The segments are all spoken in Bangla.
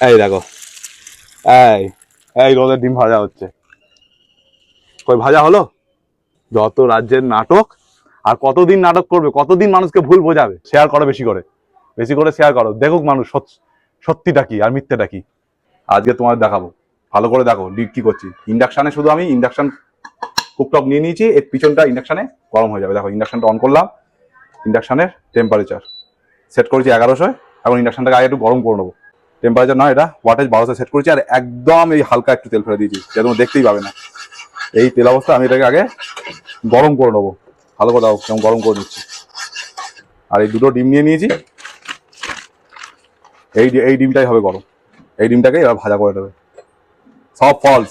এই দেখো। এই এই রোদের ডিম ভাজা হচ্ছে। কই, ভাজা হলো? যত রাজ্যের নাটক আর কতদিন নাটক করবে, কতদিন মানুষকে ভুল বোঝাবে শেয়ার করো বেশি করে। বেশি করে শেয়ার করো। দেখুক মানুষ সত- সত্যিটা কি আর মিথ্যেটা কি। আজকে তোমার দেখাবো। ভালো করে দেখো, ডিপ কি করছি। ইন্ডাকশানে শুধু আমি ইন্ডাকশন কুকটপ নিয়ে নিয়েছি, এর পিছনটা ইন্ডাকশানে গরম হয়ে যাবে। দেখো ইন্ডাকশনটা অন করলাম। ইন্ডাকশানের টেম্পারেচার সেট করেছি এগারোশোয় এখন ইন্ডাকশনটাকে আগে একটু গরম করে নেব। টেম্পারেচার নয় এটা ওয়াটেজ বারোশো সেট করেছি আর একদম এই হালকা একটু তেল ফেলে দিয়েছি যেটা দেখতেই পাবে না। এই তেল অবস্থা আমি এটাকে আগে গরম করে নেব। ভালো দাও, কেমন গরম করে নিচ্ছি। আর এই দুটো ডিম নিয়ে নিয়েছি। এই এই ডিমটাই হবে গরম। এই ডিমটাকে এবার ভাজা করে দেবে সব ফলস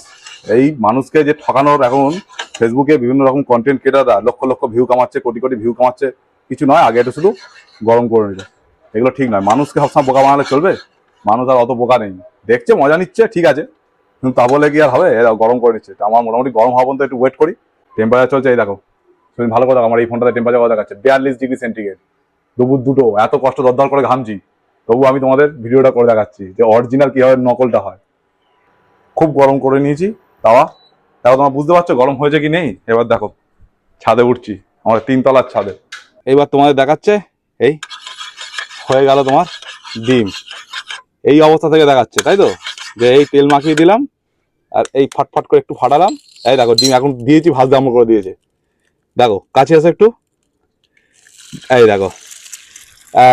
এই মানুষকে যে ঠকানোর এখন ফেসবুকে বিভিন্ন রকম content ক্রিয়েটাররা lakh lakh view কামাচ্ছে, crore crore view কামাচ্ছে, কিছু নয়, আগে এটা শুধু গরম করে নিবে এগুলো ঠিক নয়। মানুষকে সবসময় বোকা বানালে চলবে? মানুষ আর অত বোকা নেই। দেখছে, মজা নিচ্ছে, ঠিক আছে। কিন্তু তা বলে কি আর হবে? এরা গরম করে নিচ্ছে। আমার মোটামুটি গরম হওয়া পর্যন্ত একটু ওয়েট করি। টেম্পারেচার চলছে, এই দেখো। তুমি ভালো কথা, আমার এই ফোনটাতে টেম্পারেচার কথা দেখাচ্ছে। বিয়াল্লিশ ডিগ্রি সেন্টিগ্রেড দুপুর দুটো। এত কষ্ট দরদর করে ঘামছি। তবু আমি তোমাদের ভিডিওটা করে দেখাচ্ছি যে অরিজিনাল কীভাবে নকলটা হয়। খুব গরম করে নিয়েছি। তাওয়া, দেখো তোমরা বুঝতে পারছ গরম হয়েছে কি নেই? এবার দেখো, ছাদে উঠছি। আমার তিনতলার ছাদে। এবার তোমাদের দেখাচ্ছে, এই, হয়ে গেল তোমার ডিম। এই অবস্থা থেকে দেখাচ্ছে, তাই তো? যে এই তেল মাখিয়ে দিলাম, আর এই ফটফট করে একটু ফাটালাম। এই দেখো, ডিম এখন দিয়েছি, ভাজতে আরম্ভ করে দিয়েছে। দেখো, কাছে আসো একটু। এই দেখো,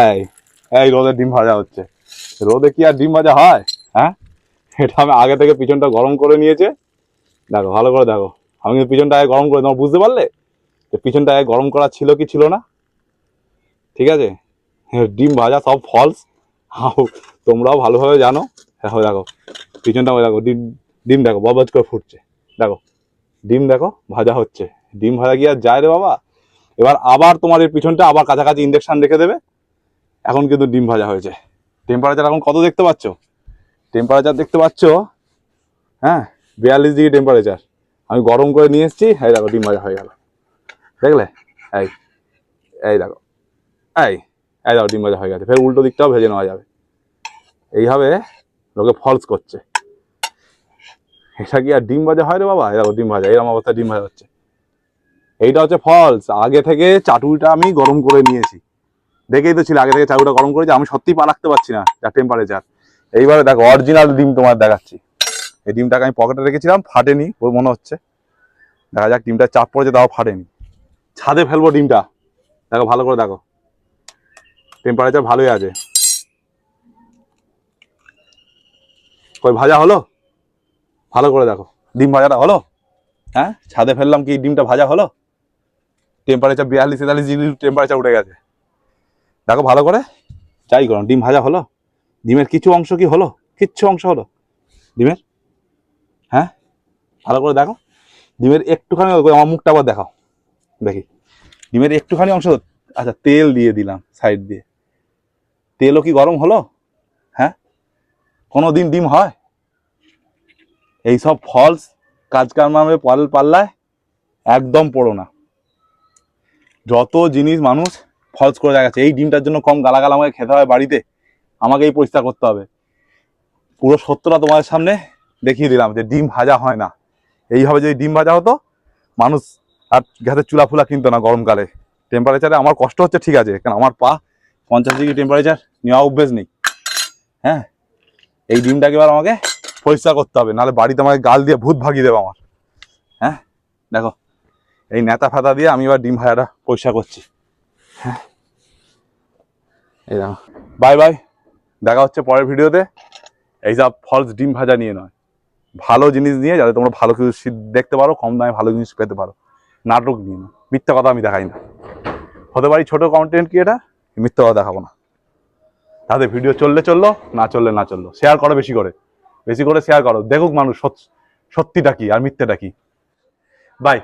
এই এই রোদে ডিম ভাজা হচ্ছে। রোদে কি আর ডিম ভাজা হয় হ্যাঁ? এটা আমি আগে থেকে পিছনটা গরম করে নিয়েছে। দেখো, ভালো করে দেখো। আমি কিন্তু পিছনটা আগে গরম করে, তোমার বুঝতে পারলে? যে পিছনটা আগে গরম করা ছিল কি ছিল না? ঠিক আছে? ডিম ভাজা সব ফলস তোমরাও ভালোভাবে জানো। দেখো দেখো, পিছনটা দেখো, ডিম ডিম দেখো ববাজ করে ফুটছে। দেখো, ডিম দেখো, ভাজা হচ্ছে। ডিম ভাজা কি আর যায় রে বাবা? এবার আবার তোমার এর পিছনটা আবার কাছাকাছি ইন্ডাকশন রেখে দেবে। এখন কিন্তু ডিম ভাজা হয়েছে। টেম্পারেচার এখন কত দেখতে পাচ্ছ? টেম্পারেচার দেখতে পাচ্ছ? হ্যাঁ বিয়াল্লিশ ডিগ্রি টেম্পারেচার আমি গরম করে নিয়ে এসেছি, এই দেখো, ডিম ভাজা হয়ে গেল। দেখলে? এই এই দেখো, এই। দেখো ডিম ভাজা হয়ে গেছে, ফের উল্টো দিকটাও ভেজে নেওয়া যাবে। এইভাবে লোকে ফলস করছে। এটা কি আর ডিম ভাজা হয় রে বাবা? দেখো ডিম ভাজা এরকম অবস্থা ডিম ভাজা হচ্ছে। এইটা হচ্ছে ফলস। আগে থেকে চাটুটা আমি গরম করে নিয়েছি। দেখেই তো ছিল, আগে থেকে চাটুটা গরম করেছি, আমি সত্যি পা রাখতে পারছি না যা টেম্পারেচার এইবারে দেখো অরিজিনাল ডিম তোমার দেখাচ্ছি। এই ডিমটাকে আমি পকেটে রেখেছিলাম, ফাটেনি ওই মনে হচ্ছে। দেখা যাক ডিমটা চাপ পড়েছে, তাও ফাটেনি। ছাদে ফেলব ডিমটা। দেখো, ভালো করে দেখো। টেম্পারেচার ভালোই আছে। কই, ভাজা হলো? ভালো করে দেখো। ডিম ভাজাটা হলো? হ্যাঁ? ছাদে ফেললাম কি ডিমটা ভাজা হলো? টেম্পারেচার বিয়াল্লিশ তেতাল্লিশ ডিগ্রি টেম্পারেচার উঠে গেছে। দেখো ভালো করে। যাই করো, ডিম ভাজা হলো? ডিমের কিছু অংশ কি হলো? কিচ্ছু অংশ হলো? ডিমের? হ্যাঁ? ভালো করে দেখো। ডিমের একটুখানি আমার মুখটা আবার দেখাও। দেখি। ডিমের একটুখানি অংশ আচ্ছা তেল দিয়ে দিলাম সাইড দিয়ে। তেলও কি গরম হলো? হ্যাঁ? কোনো দিন ডিম হয়? এই সব ফলস কাজ কারমামে পাল পাল্লায় একদম পড়ো না। যত জিনিস মানুষ ফলস করে দেখাচ্ছে, এই ডিমটার জন্য কম গালাগাল আমাকে খেতে হয় বাড়িতে আমাকে এই পরিষ্কার করতে হবে। পুরো সত্যটা তোমাদের সামনে দেখিয়ে দিলাম যে ডিম ভাজা হয় না। এইভাবে যদি ডিম ভাজা হতো, মানুষ আর গ্যাসের চুলা ফুলা কিনতো না গরমকালে। টেম্পারেচারে আমার কষ্ট হচ্ছে ঠিক আছে, কারণ আমার পা পঞ্চাশ ডিগ্রি টেম্পারেচার নেওয়া অভ্যেস নেই। হ্যাঁ? এই ডিমটাকে এবার আমাকে পরিষ্কার করতে হবে, নাহলে বাড়িতে আমাকে গাল দিয়ে ভূত ভাগিয়ে দেবে আমার। হ্যাঁ? দেখো, এই নেতা ফেতা দিয়ে আমি এবার ডিম ভাজাটা পরিষ্কার করছি। হ্যাঁ? এই দেখো। বাই বাই দেখা হচ্ছে পরের ভিডিওতে। এইসব ফলস ডিম ভাজা নিয়ে নয়। ভালো জিনিস নিয়ে, যাতে তোমরা ভালো কিছু দেখতে পারো, কম দামে ভালো জিনিস পেতে পারো। নাটক নিয়ে না মিথ্যা কথা আমি দেখাই না। হতে পারি ছোটো কন্টেন্ট কি এটা মিথ্যা কথা দেখাবো না। তাদের ভিডিও চললে চলল, না চললে না চলল। শেয়ার করো বেশি করে। বেশি করে শেয়ার করো। দেখুক মানুষ সত- সত্যিটা কি আর মিথ্যেটা কি। বাই